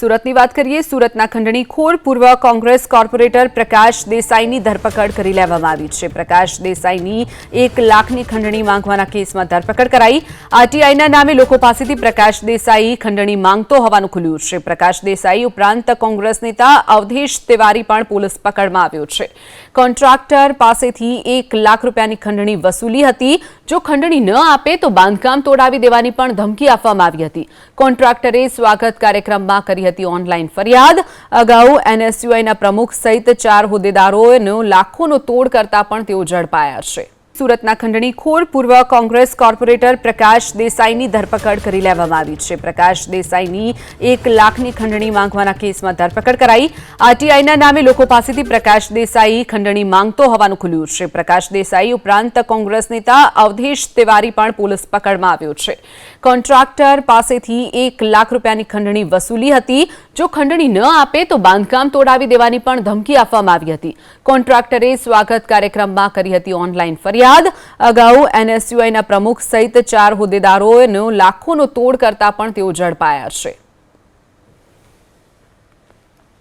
સુરતની વાત કરીએ, સુરતના ખંડણીખોર પૂર્વ કોંગ્રેસ કોર્પોરેટર પ્રકાશ દેસાઈની ધરપકડ કરી લેવામાં આવી છે. પ્રકાશ દેસાઈની એક લાખની ખંડણી માંગવાના કેસમાં ધરપકડ કરાઈ. આરટીઆઈના નામે લોકો પાસેથી પ્રકાશ દેસાઈ ખંડણી માંગતો હોવાનું ખુલ્યું છે. પ્રકાશ દેસાઈ ઉપરાંત કોંગ્રેસ નેતા અવધેશ તિવારી પણ પોલીસ પકડમાં આવ્યો છે. કોન્ટ્રાક્ટર પાસેથી એક લાખ રૂપિયાની ખંડણી વસૂલી હતી. જો ખંડણી ન આપે તો બાંધકામ તોડાવી દેવાની પણ ધમકી આપવામાં આવી હતી. કોન્ટ્રાક્ટરે સ્વાગત કાર્યક્રમમાં કરી હતી ઓનલાઈન ફરિયાદ. અગાઉ એનએસયુઆઈના પ્રમુખ સહિત ચાર હોદ્દેદારોનો લાખોનો તોડ કરતા પણ તેઓ ઝડપાયા છે. સુરતના ખંડણીખોર પૂર્વ કોંગ્રેસ કોર્પોરેટર પ્રકાશ દેસાઈની ધરપકડ કરી લેવામાં આવી છે. પ્રકાશ દેસાઈની એક લાખની ખંડણી માંગવાના કેસમાં ધરપકડ કરાઈ. આરટીઆઈના નામે લોકો પાસેથી પ્રકાશ દેસાઈ ખંડણી માંગતો હોવાનું ખુલ્યું છે. પ્રકાશ દેસાઈ ઉપરાંત કોંગ્રેસ નેતા અવધેશ તિવારી પણ પોલીસ પકડમાં આવ્યો છે. કોન્ટ્રાક્ટર પાસેથી એક લાખ રૂપિયાની ખંડણી વસૂલી હતી. જો ખંડણી ન આપે તો બાંધકામ તોડાવી દેવાની પણ ધમકી આપવામાં આવી હતી. કોન્ટ્રાક્ટરે સ્વાગત કાર્યક્રમમાં કરી હતી ઓનલાઈન ફરિયાદ. અગાઉ એનએસયુઆઈના પ્રમુખ સહિત ચાર હોદ્દેદારોનો લાખોનો તોડ કરતા પણ તેઓ ઝડપાયા છે.